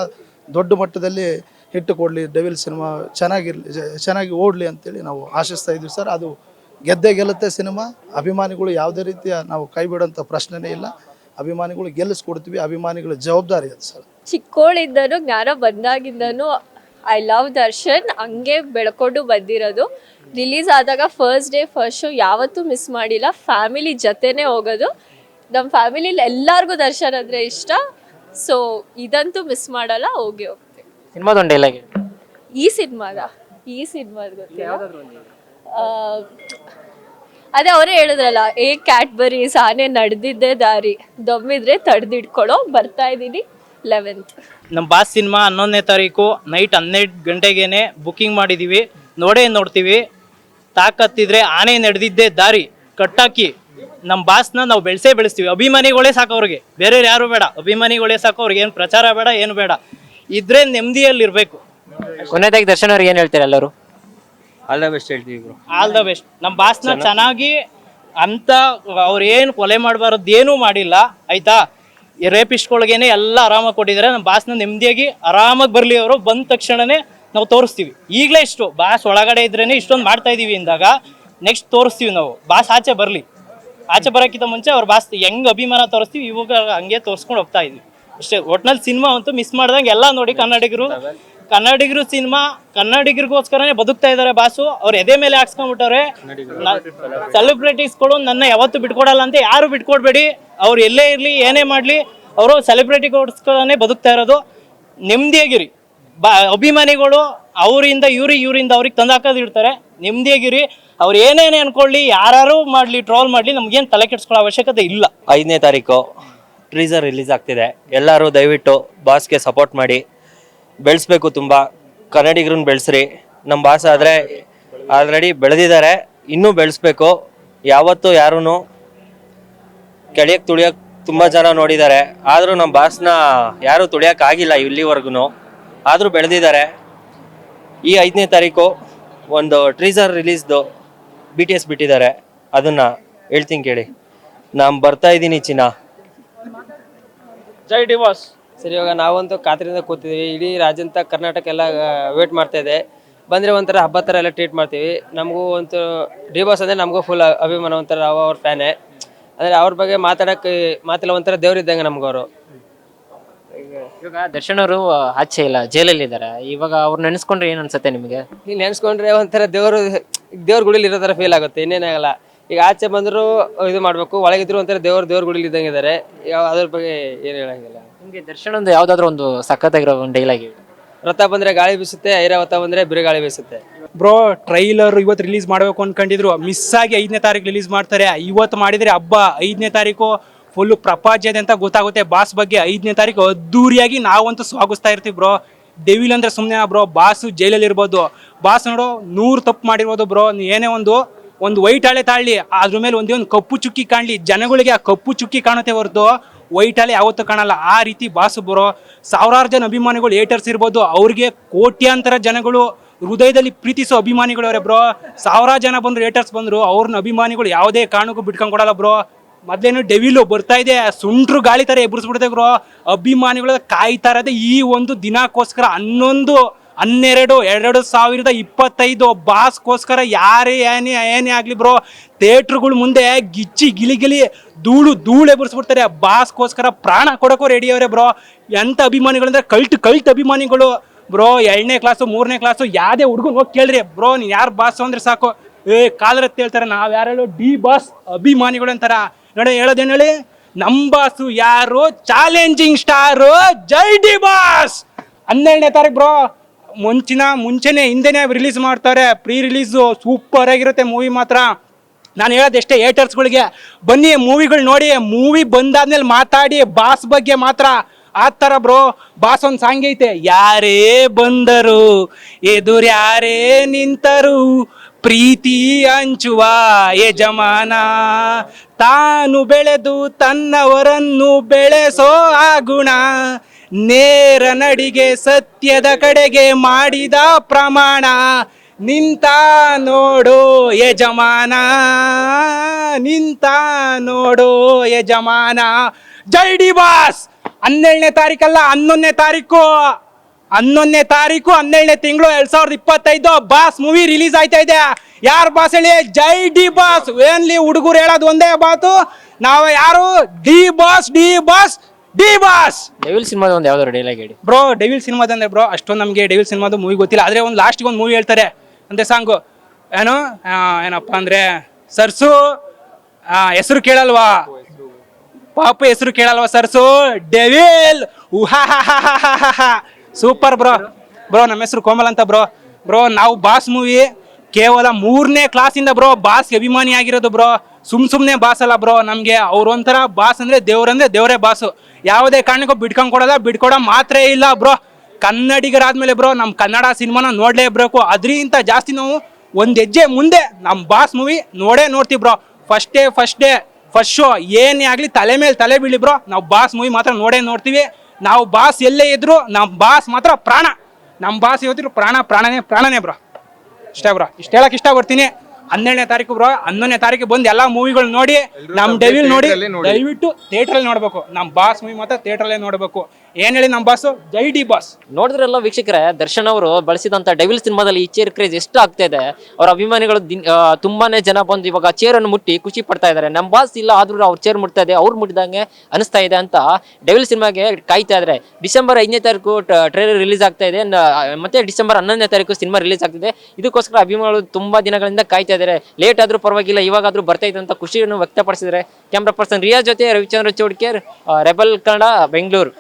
ದೊಡ್ಡ ಮಟ್ಟದಲ್ಲಿ ಹಿಟ್ಟು ಕೊಡಲಿ ಡೆವಿಲ್ ಸಿನಿಮಾ ಚೆನ್ನಾಗಿರಲಿ ಚೆನ್ನಾಗಿ ಓಡಲಿ ಅಂತೇಳಿ ನಾವು ಆಶಿಸ್ತಾ ಇದ್ದೀವಿ ಸರ್. ಅದು ಗೆದ್ದೇ ಗೆಲ್ಲುತ್ತೆ ಸಿನಿಮಾ. ಅಭಿಮಾನಿಗಳು ಯಾವುದೇ ರೀತಿಯ ನಾವು ಕೈ ಬಿಡೋಂಥ ಪ್ರಶ್ನೆನೇ ಇಲ್ಲ. ಅಭಿಮಾನಿಗಳು ಗೆಲ್ಲಿಸ್ಕೊಡ್ತೀವಿ, ಅಭಿಮಾನಿಗಳ ಜವಾಬ್ದಾರಿ ಅದು ಸರ್. ಚಿಕ್ಕೋಳಿಂದನೂ, ಜ್ಞಾನ ಬಂದಾಗಿಂದನೂ ಐ ಲವ್ ದರ್ಶನ್, ಹಂಗೆ ಬೆಳ್ಕೊಂಡು ಬಂದಿರೋದು. ರಿಲೀಸ್ ಆದಾಗ ಫಸ್ಟ್ ಡೇ ಫಸ್ಟ್ ಶೋ ಯಾವತ್ತೂ ಮಿಸ್ ಮಾಡಿಲ್ಲ. ಫ್ಯಾಮಿಲಿ ಜೊತೆನೇ ಹೋಗೋದು. ನಮ್ಮ ಫ್ಯಾಮಿಲಿಲಿ ಎಲ್ಲರಿಗೂ ದರ್ಶನ್ ಅಂದರೆ ಇಷ್ಟ. ಸೊ ಇದಂತೂ ಮಿಸ್ ಮಾಡಲ್ಲ, ಹೋಗಿ ಹೋಗ್ತೀವಿ. ಸಿನಿಮಾದೊಂದು ಡೈಲಾಗ್ ಈ ಸಿನಿಮಾದ ಈ ಸಿನಿಮಾದ ಗೊತ್ತಿಲ್ಲ. ಆ, ಅದೇ ಅವರೇ ಹೇಳಿದ್ರಲ್ಲ ಏ ಕ್ಯಾಟ್ಬರಿ ಸಾನೆ ನಡೆದಿದ್ದೆ ದಾರಿ. ದೊಮ್ಮಿದ್ರೆ ತಡೆದಿಟ್ಕೊಳ್ಳೋ ಬರ್ತಾ ಇದ್ದೀನಿ ಲೆವೆಂತ್ ನಮ್ಮ ಬಾಸ್ ಸಿನಿಮಾ ಹನ್ನೊಂದನೇ ತಾರೀಕು ನೈಟ್ ಹನ್ನೆರಡು ಗಂಟೆಗೇನೆ ಬುಕಿಂಗ್ ಮಾಡಿದ್ದೀವಿ ನೋಡೇ ನೋಡ್ತೀವಿ. ತಾಕತ್ತಿದ್ರೆ ಆನೆ ನಡೆದಿದ್ದೆ ದಾರಿ. ಕಟ್ಟಾಕಿ ನಮ್ಮ ಬಾಸ್ನ ನಾವು ಬೆಳೆಸೇ ಬೆಳೆಸ್ತೀವಿ. ಅಭಿಮಾನಿಗಳೇ ಸಾಕು ಅವ್ರಿಗೆ. ಬೇರೆ ಯಾರು ಬೇಡ. ಅಭಿಮಾನಿಗಳೇ ಸಾಕು ಅವ್ರಿಗೆ. ಏನು ಪ್ರಚಾರ ಬೇಡ ಏನು ಬೇಡ. ಇದ್ರೆ ನೆಮ್ಮದಿಯಲ್ಲಿ ಇರ್ಬೇಕು ಕೊನೆದಾಗಿ ದರ್ಶನ್ ಅವ್ರಿಗೆ ಏನ್ ಹೇಳ್ತೀರಾ ಎಲ್ಲರೂ? ಆಲ್ ದ ಬೆಸ್ಟ್ ಹೇಳ್ತೀವಿ ಬ್ರೋ ಆಲ್ ದ ಬೆಸ್ಟ್ ನಮ್ಮ ಬಾಸ್ನ ಚೆನ್ನಾಗಿ ಅಂತ ಅವ್ರು ಏನು ಕೊಲೆ ಮಾಡಬಾರದು ಏನೂ ಮಾಡಿಲ್ಲ ಆಯ್ತಾ? ಈ ರೇಪಿಸ್ಟ್ಗಳಿಗೇನೆ ಎಲ್ಲ ಆರಾಮಾಗಿ ಕೊಟ್ಟಿದ್ದಾರೆ ನಮ್ಮ ಬಾಸ್ನ ನೆಮ್ಮದಿಯಾಗಿ ಆರಾಮಾಗಿ ಬರಲಿ ಅವರು. ಬಂದ ತಕ್ಷಣನೇ ನಾವು ತೋರಿಸ್ತೀವಿ. ಈಗಲೇ ಇಷ್ಟು. ಬಾಸ್ ಒಳಗಡೆ ಇದ್ರೇನೆ ಇಷ್ಟೊಂದು ಮಾಡ್ತಾ ಇದೀವಿ ಅಂದಾಗ ನೆಕ್ಸ್ಟ್ ತೋರಿಸ್ತೀವಿ ನಾವು. ಬಾಸ್ ಆಚೆ ಬರಲಿ. ಆಚೆ ಬರೋಕ್ಕಿಂತ ಮುಂಚೆ ಅವ್ರ ಬಾಸ್ ಹೆಂಗ್ ಅಭಿಮಾನ ತೋರಿಸ್ತೀವಿ ಇವಾಗ ಹಂಗೆ ತೋರಿಸ್ಕೊಂಡು ಹೋಗ್ತಾ ಇದೀವಿ. ಅಷ್ಟೇ ಒಟ್ನಲ್ಲಿ ಸಿನಿಮಾ ಅಂತೂ ಮಿಸ್ ಮಾಡ್ದಂಗೆ ಎಲ್ಲ ನೋಡಿ ಕನ್ನಡಿಗರು. ಕನ್ನಡಿಗರು ಸಿನಿಮಾ ಕನ್ನಡಿಗರಿಗೋಸ್ಕರನೇ ಬದುಕ್ತಾ ಇದ್ದಾರೆ ಬಾಸು. ಅವ್ರು ಎದೆ ಮೇಲೆ ಹಾಕ್ಸ್ಕೊಂಡ್ಬಿಟ್ಟವ್ರೆ. ಸೆಲೆಬ್ರಿಟೀಸ್ಗಳು ನನ್ನ ಯಾವತ್ತೂ ಬಿಟ್ಕೊಡಲ್ಲ ಅಂತ ಯಾರು ಬಿಟ್ಕೊಡ್ಬೇಡಿ. ಅವ್ರು ಎಲ್ಲೇ ಇರಲಿ ಏನೇ ಮಾಡಲಿ ಅವರು ಸೆಲೆಬ್ರಿಟಿಗೋಸ್ಕರನೇ ಬದುಕ್ತಾ ಇರೋದು. ನೆಮ್ಮದಿಯಾಗಿರಿ ಬಾ ಅಭಿಮಾನಿಗಳು ಅವರಿಂದ ಇವ್ರಿಗೆ ಇವರಿಂದ ಅವ್ರಿಗೆ ತಂದಾಕೋದು ಇಡ್ತಾರೆ. ನೆಮ್ಮದಿಯಾಗಿರಿ ಅವ್ರು ಏನೇನೇ ಅನ್ಕೊಳ್ಳಿ ಯಾರು ಮಾಡಲಿ ಟ್ರೋಲ್ ಮಾಡಲಿ ನಮ್ಗೇನು ತಲೆ ಕೆಡ್ಸ್ಕೊಳ್ಳೋ ಅವಶ್ಯಕತೆ ಇಲ್ಲ. ಐದನೇ ತಾರೀಕು. ಟ್ರೀಸರ್ ರಿಲೀಸ್ ಆಗ್ತಿದೆ. ಎಲ್ಲರೂ ದಯವಿಟ್ಟು ಬಾಸ್ಗೆ ಸಪೋರ್ಟ್ ಮಾಡಿ. ಬೆಳೆಸ್ಬೇಕು ತುಂಬ. ಕನ್ನಡಿಗರನ್ನ ಬೆಳೆಸ್ರಿ. ನಮ್ಮ ಬಾಸ್ ಆದರೆ ಆಲ್ರೆಡಿ ಬೆಳೆದಿದ್ದಾರೆ ಇನ್ನೂ ಬೆಳೆಸ್ಬೇಕು. ಯಾವತ್ತೂ ಯಾರೂ ಕೆಳಿಯಕ್ಕೆ ತುಳಿಯೋಕೆ ತುಂಬ ಜನ ನೋಡಿದ್ದಾರೆ ಆದರೂ ನಮ್ಮ ಬಾಸ್ನ ಯಾರೂ ತುಳಿಯೋಕ್ಕಾಗಿಲ್ಲ ಇಲ್ಲಿವರೆಗೂ ಆದರೂ ಬೆಳೆದಿದ್ದಾರೆ ಈ ಐದನೇ ತಾರೀಕು ಒಂದು ಟ್ರೀಸರ್ ರಿಲೀಸ್ದು ಬಿ ಟಿ ಎಸ್ ಬಿಟ್ಟಿದ್ದಾರೆ ಅದನ್ನು ಹೇಳ್ತೀನಿ ಕೇಳಿ. ನಾನು ಬರ್ತಾ ಇದ್ದೀನಿ ಚಿನ್ನ. ಜೈ ಡಿವಾಸ್ ಸರಿ ಇವಾಗ ನಾವಂತೂ ಖಾತ್ರಿಯಿಂದ ಕೂತಿದ್ದೀವಿ ಇಡೀ ರಾಜ್ಯಂತ ಕರ್ನಾಟಕ ಎಲ್ಲ ವೇಟ್ ಮಾಡ್ತಾ ಇದೆ. ಬಂದರೆ ಒಂಥರ ಹಬ್ಬ ಥರ ಎಲ್ಲ ಟ್ರೀಟ್ ಮಾಡ್ತೀವಿ. ನಮಗೂ ಒಂದು ಡಿ ಬಾಸ್ ಅಂದರೆ ನಮಗೂ ಫುಲ್ ಅಭಿಮಾನ ಒಂಥರ ನಾವು ಅವ್ರ ಫ್ಯಾನೇ ಅಂದರೆ ಅವ್ರ ಬಗ್ಗೆ ಮಾತಾಡೋಕ್ಕೆ ಮಾತಿಲ್ಲ ಒಂಥರ ದೇವ್ರಿದ್ದಂಗೆ ನಮಗವರು ಅವರು. ಇವಾಗ ದರ್ಶನ್ ಅವರು ಆಚೆ ಇಲ್ಲ ಜೈಲಲ್ಲಿ ಇದ್ದಾರೆ ಇವಾಗ ಅವ್ರು ನೆನೆಸ್ಕೊಂಡ್ರೆ ಏನು ಅನ್ಸುತ್ತೆ ನಿಮಗೆ? ಇಲ್ಲಿ ನೆನೆಸ್ಕೊಂಡ್ರೆ ಒಂಥರ ದೇವರು ದೇವ್ರ ಗುಡಿಲಿ ಇರೋ ಥರ ಫೀಲ್ ಆಗುತ್ತೆ. ಇನ್ನೇನಾಗಲ್ಲ ಈಗ ಆಚೆ ಬಂದ್ರು ಇದು ಮಾಡಬೇಕು. ಒಳಗಿದ್ರು ಒಂಥರ ದೇವ್ರ ದೇವ್ರ ಗುಡಿಲಿ ಇದ್ದಂಗೆ ಇದ್ದಾರೆ ಯಾವ ಅದ್ರ ಬಗ್ಗೆ ಏನು ಹೇಳಂಗಿಲ್ಲ. ನಿಮಗೆ ದರ್ಶನ ಒಂದು ಯಾವ್ದಾದ್ರು ಒಂದು ಸಖತ್ತಾಗಿರೋ ಒಂದು ಡೈಲಾಗಿ ರಥ ಬಂದ್ರೆ ಗಾಳಿ ಬೀಸುತ್ತೆ ಐರಾವತ ಬಂದರೆ ಬಿರುಗಾಳಿ ಬೀಸುತ್ತೆ. ಬ್ರೋ ಟ್ರೈಲರ್ ಇವತ್ತು ರಿಲೀಸ್ ಮಾಡಬೇಕು ಅನ್ಕೊಂಡಿದ್ರು. ಮಿಸ್ ಆಗಿ ಐದನೇ ತಾರೀಕು ರಿಲೀಸ್ ಮಾಡ್ತಾರೆ. ಇವತ್ತು ಮಾಡಿದ್ರೆ ಹಬ್ಬ. ಐದನೇ ತಾರೀಕು ಫುಲ್ ಪ್ರಪಂಚದಂತ ಗೊತ್ತಾಗುತ್ತೆ. ಬಾಸ್ ಬಗ್ಗೆ ಐದನೇ ತಾರೀಕು ಅದ್ದೂರಿಯಾಗಿ ನಾವಂತೂ ಸ್ವಾಗತಿಸ್ತಾ ಇರ್ತೀವಿ ಬ್ರೋ. ಡೆವಿಲ್ ಅಂದ್ರೆ ಸುಮ್ಮನೆ ಬ್ರೋ ಬಾಸು ಜೈಲಲ್ಲಿ ಇರ್ಬೋದು. ಬಾಸ್ ನೋಡು ನೂರು ತಪ್ಪು ಮಾಡಿರ್ಬೋದು ಬ್ರೋ. ಏನೇ ಒಂದು ಒಂದು ವೈಟ್ ಹಳೆ ತಾಳ್ಲಿ, ಅದ್ರ ಮೇಲೆ ಒಂದೇ ಒಂದು ಕಪ್ಪು ಚುಕ್ಕಿ ಕಾಣಲಿ. ಜನಗಳಿಗೆ ಆ ಕಪ್ಪು ಚುಕ್ಕಿ ಕಾಣುತ್ತೆ ಹೊರತು ವೈಟ್ ಹಳೆ ಯಾವತ್ತೂ ಕಾಣಲ್ಲ. ಆ ರೀತಿ ಬಾಸು ಬರೋ ಸಾವಿರಾರು ಜನ ಅಭಿಮಾನಿಗಳು ಏಟರ್ಸ್ ಇರ್ಬೋದು. ಅವ್ರಿಗೆ ಕೋಟ್ಯಾಂತರ ಜನಗಳು ಹೃದಯದಲ್ಲಿ ಪ್ರೀತಿಸೋ ಅಭಿಮಾನಿಗಳವ್ರೆ ಬ್ರೋ ಸಾವಿರಾರು ಜನ ಬಂದ್ರು ಏಟರ್ಸ್ ಬಂದ್ರು, ಅವ್ರನ್ನ ಅಭಿಮಾನಿಗಳು ಯಾವುದೇ ಕಾರಣಕ್ಕೂ ಬಿಟ್ಕೊಂಡ್ ಕೊಡಲ್ಲ ಬ್ರೋ ಮೊದ್ಲೇನು ಡೆವಿಲು ಬರ್ತಾ ಇದೆ, ಸುಂಟ್ರು ಗಾಳಿ ತರ ಎಬ್ಬರಿಸ್ಬಿಡುತ್ತೆ ಬ್ರೋ ಅಭಿಮಾನಿಗಳು ಕಾಯ್ತಾ ಇರೋದೇ ಈ ಒಂದು ದಿನಕ್ಕೋಸ್ಕರ ಹನ್ನೊಂದು ಹನ್ನೆರಡು ಎರಡು ಸಾವಿರದ ಇಪ್ಪತ್ತೈದು ಬಾಸ್ಗೋಸ್ಕರ ಯಾರೇ ಏನೇ ಏನೇ ಆಗಲಿ ಬ್ರೋ ಥಿಯೇಟ್ರುಗಳ ಮುಂದೆ ಗಿಚ್ಚಿ ಗಿಲಿ ಗಿಲಿ ಧೂಳು ಧೂಳು ಎಬ್ಬರಿಸ್ಬಿಡ್ತಾರೆ ಬಾಸ್ಗೋಸ್ಕರ ಪ್ರಾಣ ಕೊಡೋಕ್ಕೂ ರೆಡಿ ಅವರೇ ಬ್ರೋ ಎಂಥ ಅಭಿಮಾನಿಗಳಂದ್ರೆ ಕಲ್ಟ್ ಕಲ್ಟ್ ಅಭಿಮಾನಿಗಳು. ಬ್ರೋ ಎರಡನೇ ಕ್ಲಾಸು ಮೂರನೇ ಕ್ಲಾಸು ಯಾವುದೇ ಹುಡುಗನ್ ಹೋಗಿ ಕೇಳ್ರಿ. ಬ್ರೋ ನೀನು ಯಾರು ಬಾಸ್ ಅಂದ್ರೆ ಸಾಕು. ಏ, ಕಾಲರತ್ ಹೇಳ್ತಾರೆ, ನಾವು ಯಾರು ಡಿ ಬಾಸ್ ಅಭಿಮಾನಿಗಳು ಅಂತಾರ. ನೋಡಿ, ಹೇಳೋದೇನು ಹೇಳಿ? ನಮ್ಮ ಬಾಸು ಯಾರು? ಚಾಲೆಂಜಿಂಗ್ ಸ್ಟಾರು ಜೈ ಡಿ ಬಾಸ್. ಹನ್ನೆರಡನೇ ತಾರೀಕು ಬ್ರೋ ಮುಂಚಿನ ಮುಂಚೆನೆ ಹಿಂದೆನೇ ರಿಲೀಸ್ ಮಾಡ್ತಾರೆ. ಪ್ರೀ ರಿಲೀಸು ಸೂಪರ್ ಆಗಿರುತ್ತೆ ಮೂವಿ ಮಾತ್ರ. ನಾನು ಹೇಳೋದೆಷ್ಟೇ ಏಟರ್ಸ್ಗಳಿಗೆ ಬನ್ನಿ ಮೂವಿಗಳು ನೋಡಿ ಮೂವಿ ಬಂದಾದ್ಮೇಲೆ ಮಾತಾಡಿ, ಬಾಸ್ ಬಗ್ಗೆ ಮಾತ್ರ. ಆ ಥರ ಬ್ರೋ ಬಾಸ್ ಒಂದು ಸಾಂಗ್ ಐತೆ, ಯಾರೇ ಬಂದರು, ಎದುರು ಯಾರೇ ನಿಂತರು, ಪ್ರೀತಿ ಹಂಚುವ ಯಜಮಾನ, ತಾನು ಬೆಳೆದು ತನ್ನವರನ್ನು ಬೆಳೆಸೋ ಆ ಗುಣ ನೇರ ನಡಿಗೆ ಸತ್ಯದ ಕಡೆಗೆ ಮಾಡಿದ ಪ್ರಮಾಣ. ನಿಂತ ನೋಡೋ ಯಜಮಾನ. ನಿಂತ ನೋಡೋ ಯಜಮಾನ. ಜೈ ಡಿ ಬಾಸ್ ಹನ್ನೆರಡನೇ ತಾರೀಕಲ್ಲ, ಹನ್ನೊಂದನೇ ತಾರೀಕು. ಹನ್ನೊಂದನೇ ತಾರೀಕು ಹನ್ನೆರಡನೇ ತಿಂಗಳು ಎರಡ್ ಸಾವಿರದ ಇಪ್ಪತ್ತೈದು ಬಾಸ್ ಮೂವಿ ರಿಲೀಸ್ ಆಯ್ತಾ ಇದೆ. ಯಾರ್ ಬಾಸ್ ಹೇಳಿ? ಜೈ ಡಿ ಬಾಸ್ ಏನ್ಲಿ ಹುಡುಗರು ಹೇಳೋದು ಒಂದೇ ಬಾತು. ನಾವು ಯಾರು? D boss D boss. D boss devil ಸಿನಿಮಾದ ಒಂದು ಯಾವ್ದಾದ್ರು ಡೈಲಾಗ್ ಹೇಳಿ. ಬ್ರೋ ಡೆವಿಲ್ ಸಿನಿಮಾದಂದ್ರೆ ಬ್ರೋ ಅಷ್ಟೊಂದು ನಮಗೆ ಡೆವಿಲ್ ಸಿನಿಮಾದ ಮೂವಿ ಗೊತ್ತಿಲ್ಲ. ಆದ್ರೆ ಒಂದು ಲಾಸ್ಟ್ಗೆ ಒಂದು ಮೂವಿ ಹೇಳ್ತಾರೆ. ಅಂತೆ ಸಾಂಗು ಏನು? ಆ, ಏನಪ್ಪ ಅಂದ್ರೆ ಸರ್ಸು ಹೆಸರು ಕೇಳಲ್ವಾ? ಪಾಪ ಹೆಸರು ಕೇಳಲ್ವಾ ಸರ್ಸು? ಡೆವಿಲ್ ಸೂಪರ್ ಬ್ರೋ ಬ್ರೋ ನಮ್ಮ ಹೆಸರು ಕೋಮಲ್ ಅಂತ ಬ್ರೋ ಬ್ರೋ ನಾವು ಬಾಸ್ ಮೂವಿ ಕೇವಲ ಮೂರನೇ ಕ್ಲಾಸಿಂದ ಬ್ರೋ ಬಾಸ್ಗೆ ಅಭಿಮಾನಿ ಆಗಿರೋದು ಬ್ರೋ ಸುಮ್ ಸುಮ್ನೆ ಬಾಸ್ ಅಲ್ಲ ಬ್ರೋ ನಮಗೆ ಅವ್ರ ಒಂಥರ ಬಾಸ್ ಅಂದ್ರೆ ದೇವ್ರಂದ್ರೆ ದೇವರೇ ಬಾಸು. ಯಾವುದೇ ಕಾರಣಕ್ಕೂ ಬಿಡ್ಕೊಂಡು ಕೊಡಲ್ಲ ಬಿಡ್ಕೊಡೋ ಮಾತ್ರ ಇಲ್ಲ ಬ್ರೋ ಕನ್ನಡಿಗರಾದ್ಮೇಲೆ ಬ್ರೋ ನಮ್ಮ ಕನ್ನಡ ಸಿನಿಮಾನ ಬ್ರೋಕು ಅದರಿಂದ ಜಾಸ್ತಿ ನಾವು ಒಂದು ಹೆಜ್ಜೆ ಮುಂದೆ ನಮ್ಮ ಬಾಸ್ ಮೂವಿ ನೋಡೇ ನೋಡ್ತೀವಿ bro first day first day first show ಏನೇ ಆಗಲಿ ತಲೆ ಮೇಲೆ ತಲೆ ಬೀಳಿ ಬ್ರೋ ನಾವು ಬಾಸ್ ಮೂವಿ ಮಾತ್ರ ನೋಡೇ ನೋಡ್ತೀವಿ. ನಾವು ಬಾಸ್ ಎಲ್ಲೇ ಇದ್ರು ನಮ್ಮ ಬಾಸ್ ಮಾತ್ರ ಪ್ರಾಣ. ನಮ್ಮ ಬಾಸ್ ಇವತ್ತಿದ್ರು ಪ್ರಾಣ, ಪ್ರಾಣನೇ ಪ್ರಾಣನೇ ಬ್ರೋ ಇಷ್ಟ ಬ್ರೋ. ಇಷ್ಟ ಹೇಳಕ್ ಇಷ್ಟ ಪಡ್ತೀನಿ ಹನ್ನೆರಡನೇ ತಾರೀಕು ಬ್ರೋ. ಹನ್ನೊಂದನೇ ತಾರೀಕು ಬಂದು ಎಲ್ಲಾ ಮೂವಿಗಳು ನೋಡಿ ನಮ್ ಡೆವಿಲ್ ನೋಡಿ ದಯವಿಟ್ಟು ಥಿಯೇಟರ್ ಅಲ್ಲಿ ನೋಡ್ಬೇಕು. ನಮ್ ಬಾಸ್ ಮೂವಿ ಮಾತ್ರ ಥಿಯೇಟರ್ ಅಲ್ಲೇ ನೋಡ್ಬೇಕು. ಏನ್ ಹೇಳಿ ನಮ್ಮ ಬಾಸ್ ಜೈ ಡಿ ಬಾಸ್ ನೋಡಿದ್ರಲ್ಲ ವೀಕ್ಷಕರೇ, ದರ್ಶನ್ ಅವರು ಬಳಸಿದಂತ ಡೆವಿಲ್ ಸಿನಿಮಾದಲ್ಲಿ ಈ ಚೇರ್ ಕ್ರೇಜ್ ಎಷ್ಟು ಆಗ್ತಾ ಇದೆ. ಅವ್ರ ಅಭಿಮಾನಿಗಳು ತುಂಬಾನೇ ಜನ ಬಂದು ಇವಾಗ ಚೇರ್ ಅನ್ನು ಮುಟ್ಟಿ ಖುಷಿ ಪಡ್ತಾ ಇದ್ದಾರೆ. ನಮ್ಮ ಬಾಸ್ ಇಲ್ಲ ಆದ್ರೂ ಅವ್ರ ಚೇರ್ ಮುಟ್ತಾ ಇದೆ, ಅವ್ರು ಮುಟ್ಟಿದಂಗೆ ಅನಿಸ್ತಾ ಇದೆ ಅಂತ ಡೆವಿಲ್ ಸಿನಿಮಾಗೆ ಕಾಯ್ತಾ ಇದ್ದಾರೆ ಡಿಸೆಂಬರ್ ಐದನೇ ತಾರೀಕು ಟ್ರೇಲರ್ ರಿಲೀಸ್ ಆಗ್ತಾ ಇದೆ. ಮತ್ತೆ ಡಿಸೆಂಬರ್ ಹನ್ನೊಂದನೇ ತಾರೀಕು ಸಿನಿಮಾ ರಿಲೀಸ್ ಆಗ್ತಿದೆ. ಇದಕ್ಕೋಸ್ಕರ ಅಭಿಮಾನಿಗಳು ತುಂಬಾ ದಿನಗಳಿಂದ ಕಾಯ್ತಾ ಇದ್ದಾರೆ ಲೇಟ್ ಆದ್ರೂ ಪರವಾಗಿಲ್ಲ, ಇವಾಗಾದ್ರೂ ಬರ್ತಾ ಇದೆ ಅಂತ ಖುಷಿಯನ್ನು ವ್ಯಕ್ತಪಡಿಸಿದ್ದಾರೆ. ಕ್ಯಾಮ್ರಾ ಪರ್ಸನ್ ರಿಯಾಜ್ ಜೊತೆ ರವಿಚಂದ್ರ ಚೌಡ್ಕೇರ್ ರೆಬಲ್ ಕನ್ನಡ, ಬೆಂಗಳೂರು.